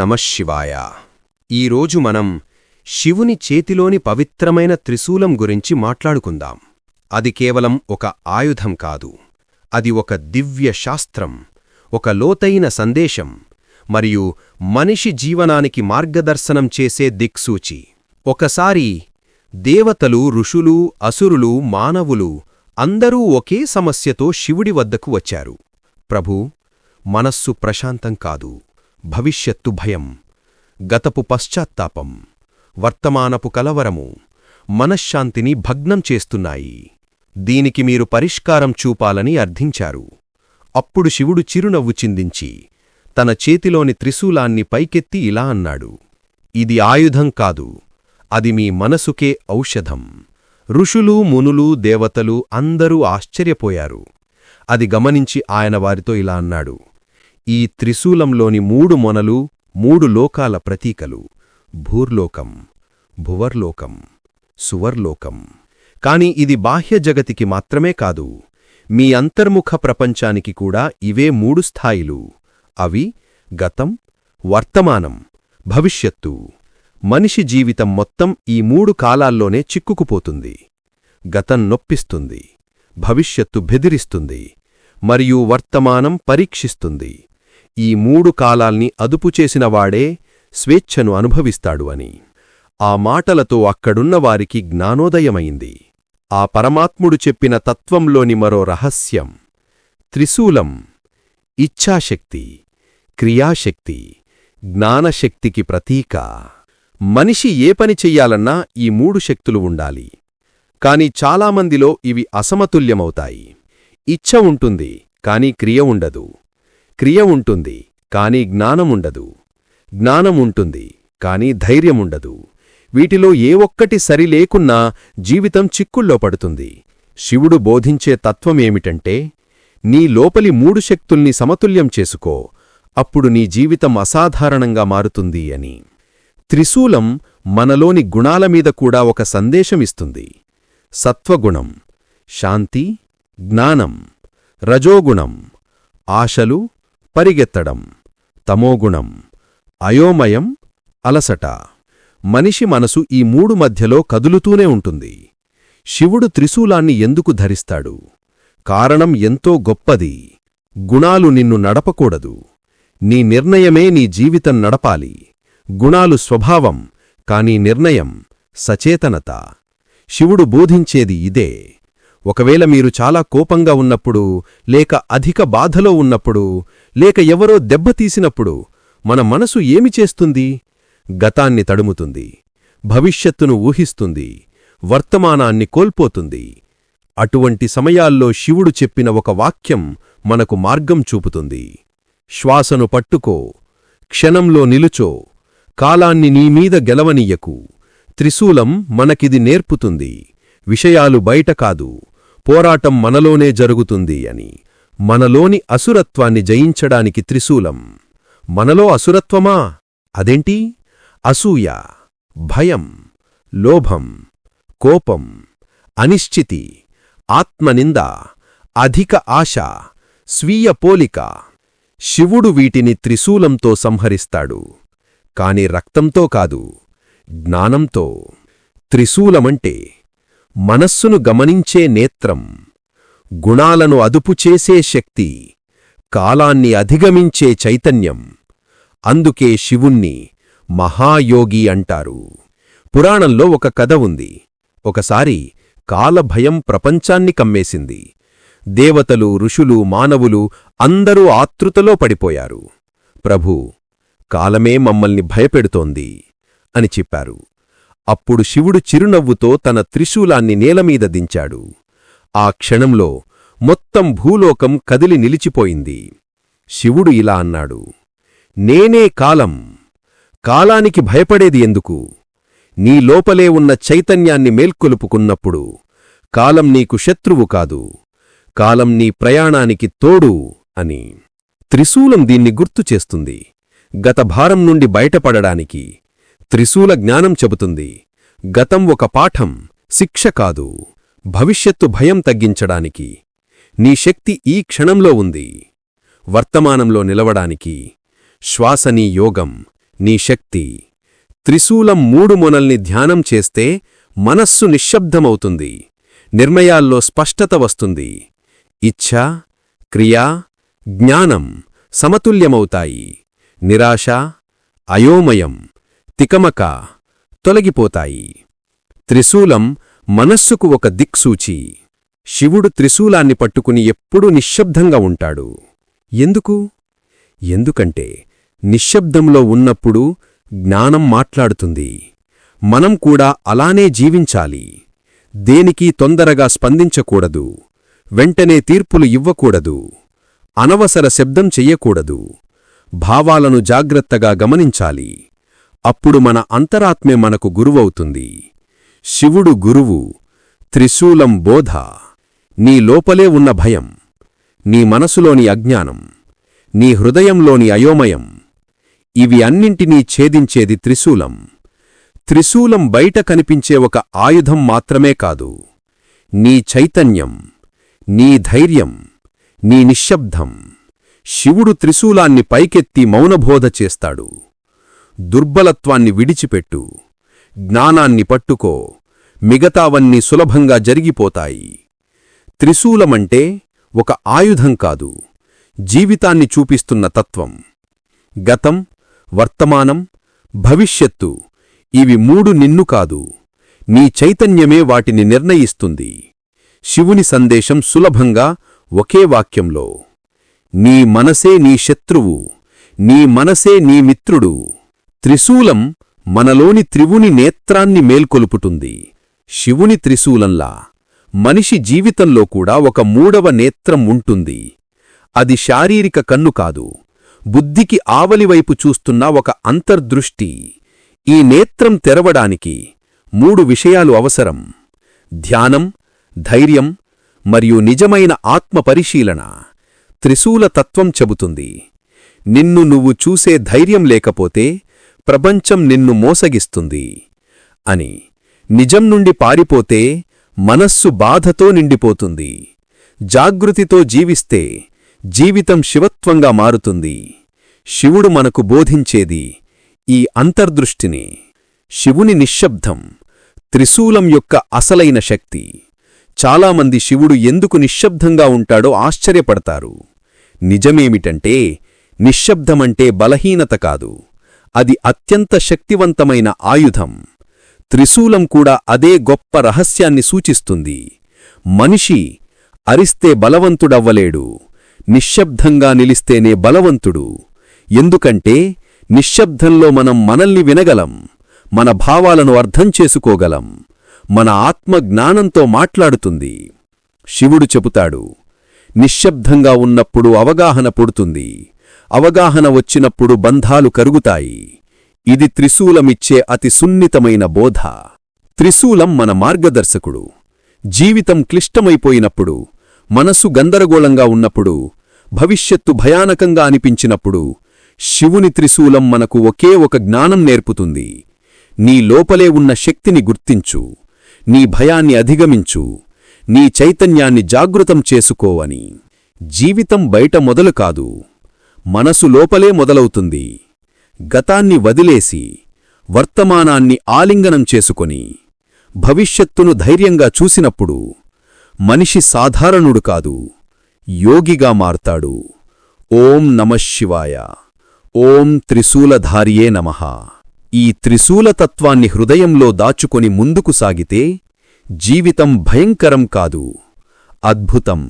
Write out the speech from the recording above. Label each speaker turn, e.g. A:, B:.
A: నమశివాయ ఈరోజు మనం శివుని చేతిలోని పవిత్రమైన త్రిశూలం గురించి మాట్లాడుకుందాం. అది కేవలం ఒక ఆయుధం కాదు. అది ఒక దివ్య శాస్త్రం ఒక లోతైన సందేశం మరియు మనిషి జీవనానికి మార్గదర్శనం చేసే దిక్సూచి. ఒకసారి దేవతలు ఋషులు అసురులు మానవులు అందరూ ఒకే సమస్యతో శివుడి వద్దకు వచ్చారు. ప్రభూ మనస్సు ప్రశాంతం కాదు. భవిష్యత్తు భయం. గతపు పశ్చాత్తాపం. వర్తమానపు కలవరము. మనశ్శాంతిని భగ్నం చేస్తున్నాయి. దీనికి మీరు పరిష్కారం చూపాలని అర్థించారు. అప్పుడు శివుడు చిరునవ్వు చిందించి తన చేతిలోని త్రిశూలాన్ని పైకెత్తి ఇలా అన్నాడు. ఇది ఆయుధం కాదు. అది మీ మనసుకే ఔషధం. ఋషులు మునులు దేవతలు అందరూ ఆశ్చర్యపోయారు. అది గమనించి ఆయన వారితో ఇలా అన్నాడు. ఈ త్రిశూలంలోని మూడు మొనలు మూడు లోకాల ప్రతీకలు. భూర్లోకం భువర్లోకం సువర్లోకం. కాని ఇది బాహ్య జగతికి మాత్రమే కాదు. మీ అంతర్ముఖ ప్రపంచానికి కూడా ఇవే మూడు స్థాయిలు. అవి గతం వర్తమానం భవిష్యత్తు. మనిషి జీవితం మొత్తం ఈ మూడు కాలాల్లోనే చిక్కుకుపోతుంది. గతం నొప్పిస్తుంది. భవిష్యత్తు బెదిరిస్తుంది. మరియు వర్తమానం పరీక్షిస్తుంది. ఈ మూడు కాలాల్ని అదుపుచేసినవాడే స్వేచ్ఛను అనుభవిస్తాడు అని. ఆ మాటలతో అక్కడున్నవారికి జ్ఞానోదయమైంది. ఆ పరమాత్ముడు చెప్పిన తత్వంలోని మరో రహస్యం. త్రిశూలం ఇచ్ఛాశక్తి క్రియాశక్తి జ్ఞానశక్తికి ప్రతీక. మనిషి ఏ పని చెయ్యాలన్నా ఈ మూడు శక్తులు ఉండాలి. కాని చాలామందిలో ఇవి అసమతుల్యమవుతాయి. ఇచ్ఛ ఉంటుంది కాని క్రియ ఉండదు. క్రియ ఉంటుంది కాని జ్ఞానముండదు. జ్ఞానముంటుంది కాని ధైర్యముండదు. వీటిలో ఏ ఒక్కటి సరిలేకున్నా జీవితం చిక్కుల్లో పడుతుంది. శివుడు బోధించే తత్వమేమిటంటే నీ లోపలి మూడు శక్తుల్ని సమతుల్యం చేసుకో అప్పుడు నీ జీవితం అసాధారణంగా మారుతుంది అని. త్రిశూలం మనలోని గుణాలమీద కూడా ఒక సందేశమిస్తుంది. సత్వగుణం శాంతి జ్ఞానం రజోగుణం ఆశలు పరిగెత్తడం. తమోగుణం. అయోమయం అలసట. మనిషి మనసు ఈ మూడు మధ్యలో కదులుతూనే ఉంటుంది. శివుడు త్రిశూలాన్ని ఎందుకు ధరిస్తాడు? కారణం ఎంతో గొప్పది. గుణాలు నిన్ను నడపకూడదు. నీ నిర్ణయమే నీ జీవితం నడపాలి. గుణాలు స్వభావం కాని నిర్ణయం సచేతనత. శివుడు బోధించేది ఇదే. ఒకవేళ మీరు చాలా కోపంగా ఉన్నప్పుడు లేక అధిక బాధలో ఉన్నప్పుడు లేక ఎవరో దెబ్బతీసినప్పుడు మన మనసు ఏమి చేస్తుంది? గతాన్ని తడుముతుంది భవిష్యత్తును ఊహిస్తుంది వర్తమానాన్ని కోల్పోతుంది. అటువంటి సమయాల్లో శివుడు చెప్పిన ఒక వాక్యం మనకు మార్గం చూపుతుంది. శ్వాసను పట్టుకో క్షణంలో నిలుచో కాలాన్ని నీమీద గెలవనీయకు. త్రిశూలం మనకిది నేర్పుతుంది విషయాలు బయట కాదు. పోరాటం మనలోనే జరుగుతుంది అని. మనలోని అసురత్వాన్ని జయించడానికి త్రిశూలం. మనలో అసురత్వమా? అదేంటి? అసూయ భయం లోభం కోపం అనిశ్చితి ఆత్మనింద అధిక ఆశ స్వీయ పోలిక. శివుడు వీటిని త్రిశూలంతో సంహరిస్తాడు. కాని రక్తంతో కాదు జ్ఞానంతో. త్రిశూలమంటే మనస్సును గమనించే నేత్రం గుణాలను అదుపుచేసే శక్తి కాలాన్ని అధిగమించే చైతన్యం. అందుకే శివుణ్ణి మహాయోగి అంటారు. పురాణంలో ఒక కథ ఉంది. ఒకసారి కాలభయం ప్రపంచాన్ని కమ్మేసింది. దేవతలు ఋషులు మానవులు అందరూ ఆతృతలో పడిపోయారు. ప్రభూ కాలమే మమ్మల్ని భయపెడుతోంది అని చెప్పారు. అప్పుడు శివుడు చిరునవ్వుతో తన త్రిశూలాన్ని నేలమీద దించాడు. ఆ క్షణంలో మొత్తం భూలోకం కదిలి నిలిచిపోయింది. శివుడు ఇలా అన్నాడు నేనే కాలం. కాలానికి భయపడేది ఎందుకు? నీ లోపలే ఉన్న చైతన్యాన్ని మేల్కొలుపుకున్నప్పుడు కాలం నీకు శత్రువు కాదు. కాలం నీ ప్రయాణానికి తోడు అని. త్రిశూలం దీన్ని గుర్తు చేస్తుంది. గత భారం నుండి బయటపడడానికి త్రిశూల జ్ఞానం చెబుతుంది. గతం ఒక పాఠం శిక్ష కాదు. భవిష్యత్తు భయం తగ్గించడానికి. నీ శక్తి ఈ క్షణంలో ఉంది. వర్తమానంలో నిలవడానికి. శ్వాస నీ యోగం నీ శక్తి. త్రిశూలం మూడు మొనల్ని ధ్యానం చేస్తే మనస్సు నిశ్శబ్దమవుతుంది. నిర్ణయాల్లో స్పష్టత వస్తుంది. ఇచ్ఛ క్రియా జ్ఞానం సమతుల్యమవుతాయి. నిరాశ అయోమయం. తికమక తొలగిపోతాయి. త్రిశూలం మనస్సుకు ఒక దిక్సూచి. శివుడు త్రిశూలాన్ని పట్టుకుని ఎప్పుడూ నిశ్శబ్దంగా ఉంటాడు. ఎందుకు? ఎందుకంటే నిశ్శబ్దంలో ఉన్నప్పుడు జ్ఞానం మాట్లాడుతుంది. మనం కూడా అలానే జీవించాలి. దేనికి తొందరగా స్పందించకూడదు. వెంటనే తీర్పులు ఇవ్వకూడదు. అనవసర శబ్దం చెయ్యకూడదు భావాలను జాగ్రత్తగా గమనించాలి. అప్పుడు మన అంతరాత్మే మనకు గురువవుతుంది. శివుడు గురువు త్రిశూలం బోధ. నీ లోపలే ఉన్న భయం నీ మనసులోని అజ్ఞానం నీ హృదయంలోని అయోమయం. ఇవి అన్నింటినీ ఛేదించేది త్రిశూలం. త్రిశూలం బయట కనిపించే ఒక ఆయుధం మాత్రమే కాదు. నీ చైతన్యం నీ ధైర్యం నీ నిశ్శబ్దం. శివుడు త్రిశూలాన్ని పైకెత్తి మౌనబోధ చేస్తాడు. దుర్బలత్వాన్ని విడిచిపెట్టు. జ్ఞానాన్ని పట్టుకో. మిగతావన్నీ సులభంగా జరిగిపోతాయి. త్రిశూలమంటే ఒక ఆయుధం కాదు. జీవితాన్ని చూపిస్తున్న తత్వం. గతం వర్తమానం భవిష్యత్తు ఇవి మూడు నిన్ను కాదు. నీ చైతన్యమే వాటిని నిర్ణయిస్తుంది. శివుని సందేశం సులభంగా ఒకే వాక్యంలో. నీ మనసే నీ శత్రువు. నీ మనసే నీ మిత్రుడు. త్రిశూలం మనలోని త్రివుని నేత్రాన్ని మేల్కొలుపుతుంది. శివుని త్రిశూలంలా మనిషి జీవితంలో కూడా ఒక మూడవ నేత్రం ఉంటుంది. అది శారీరక కన్ను కాదు. బుద్ధికి ఆవలివైపు చూస్తున్న ఒక అంతర్దృష్టి. ఈ నేత్రం తెరవడానికి మూడు విషయాలు అవసరం. ధ్యానం ధైర్యం మరియు నిజమైన ఆత్మ పరిశీలన. త్రిశూల తత్వం చెబుతుంది. నిన్ను నువ్వు చూసే ధైర్యం లేకపోతే ప్రపంచం నిన్ను మోసగిస్తుంది అని నిజం నుండి పారిపోతే మనస్సు బాధతో నిండిపోతుంది. జాగృతితో జీవిస్తే జీవితం శివత్వంగా మారుతుంది. శివుడు మనకు బోధించేది ఈ అంతర్దృష్టిని. శివుని నిశ్శబ్దం త్రిశూలం యొక్క అసలైన శక్తి. చాలామంది శివుడు ఎందుకు నిశ్శబ్దంగా ఉంటాడో ఆశ్చర్యపడతారు. నిజమేమిటంటే నిశ్శబ్దమంటే బలహీనత కాదు. అది అత్యంత శక్తివంతమైన ఆయుధం. త్రిశూలం కూడా అదే గొప్ప రహస్యాన్ని సూచిస్తుంది. మనిషి అరిస్తే బలవంతుడవ్వలేడు. నిశ్శబ్దంగా నిలిస్తేనే బలవంతుడు. ఎందుకంటే నిశ్శబ్దంలో మనం మనల్ని వినగలం. మన భావాలను అర్థం చేసుకోగలం. మన ఆత్మ జ్ఞానంతో మాట్లాడుతుంది. శివుడు చెబుతాడు నిశ్శబ్దంగా ఉన్నప్పుడు అవగాహన పుడుతుంది. అవగాహన వచ్చినప్పుడు బంధాలు కరుగుతాయి. ఇది త్రిశూలమిచ్చే అతి సున్నితమైన బోధ. త్రిశూలం మన మార్గదర్శకుడు. జీవితం క్లిష్టమైపోయినప్పుడు మనసు గందరగోళంగా ఉన్నప్పుడు భవిష్యత్తు భయానకంగా అనిపించినప్పుడు శివుని త్రిశూలం మనకు ఒకే ఒక జ్ఞానం నేర్పుతుంది. నీ లోపలే ఉన్న శక్తిని గుర్తించు. నీ భయాన్ని అధిగమించు. నీ చైతన్యాన్ని జాగృతం చేసుకోవని. జీవితం బయట మొదలు కాదు. మనసు లోపలే మొదలవుతుంది. గతాన్ని వదిలేసి వర్తమానాన్ని ఆలింగనం చేసుకొని భవిష్యత్తును ధైర్యంగా చూసినప్పుడు మనిషి సాధారణుడు కాదు యోగిగా మార్తాడు. ఓం నమశివాయ ఓం త్రిశూలధారియే నమః. ఈ త్రిశూలతత్వాన్ని హృదయంలో దాచుకొని ముందుకు సాగితే జీవితం భయంకరం కాదు అద్భుతం.